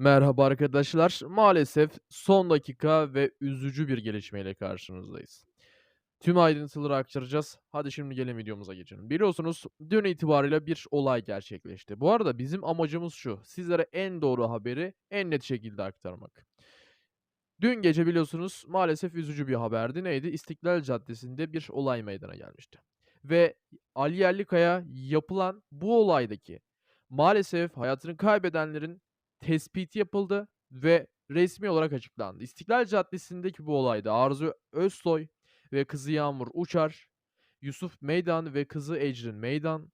Merhaba arkadaşlar. Maalesef son dakika ve üzücü bir gelişmeyle karşınızdayız. Tüm ayrıntıları aktaracağız. Hadi şimdi gelin videomuza geçelim. Biliyorsunuz dün itibariyle bir olay gerçekleşti. Bu arada bizim amacımız şu. Sizlere en doğru haberi en net şekilde aktarmak. Dün gece biliyorsunuz maalesef üzücü bir haberdi. Neydi? İstiklal Caddesi'nde bir olay meydana gelmişti. Ve Ali Yerlikaya yapılan bu olaydaki maalesef hayatını kaybedenlerin tespiti yapıldı ve resmi olarak açıklandı. İstiklal Caddesi'ndeki bu olayda Arzu Özsoy ve kızı Yağmur Uçar, Yusuf Meydan ve kızı Ecrin Meydan,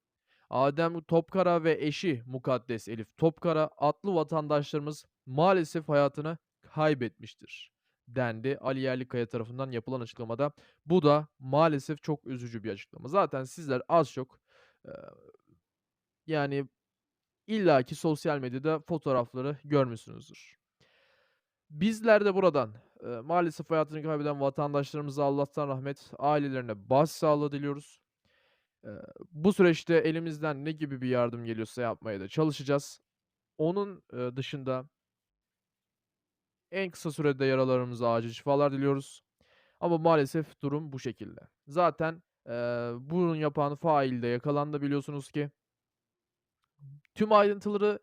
Adem Topkara ve eşi Mukaddes Elif Topkara adlı vatandaşlarımız maalesef hayatını kaybetmiştir dendi Ali Yerlikaya tarafından yapılan açıklamada. Bu da maalesef çok üzücü bir açıklama. Zaten sizler az çok eee, yani illaki sosyal medyada fotoğrafları görmüşsünüzdür. Bizler de buradan eee, maalesef hayatını kaybeden vatandaşlarımıza Allah'tan rahmet, ailelerine başsağlığı diliyoruz. Eee, bu süreçte elimizden ne gibi bir yardım geliyorsa yapmaya da çalışacağız. Onun eee, dışında en kısa sürede yaralarımıza acil şifalar diliyoruz. Ama maalesef durum bu şekilde. Zaten eee bunu yapan fail de yakalandı biliyorsunuz ki. Tüm ayrıntıları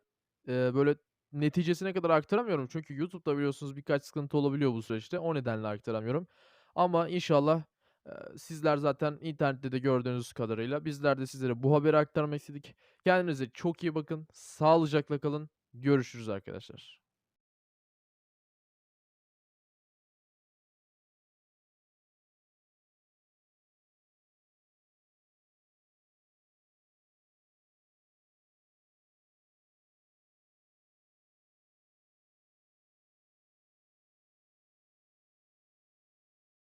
eee, böyle neticesine kadar aktaramıyorum. Çünkü YouTube'da biliyorsunuz birkaç sıkıntı olabiliyor bu süreçte. O nedenle aktaramıyorum. Ama inşallah eee, sizler zaten internette de gördüğünüz kadarıyla bizler de sizlere bu haberi aktarmak istedik. Kendinize çok iyi bakın. Sağlıcakla kalın. Görüşürüz arkadaşlar.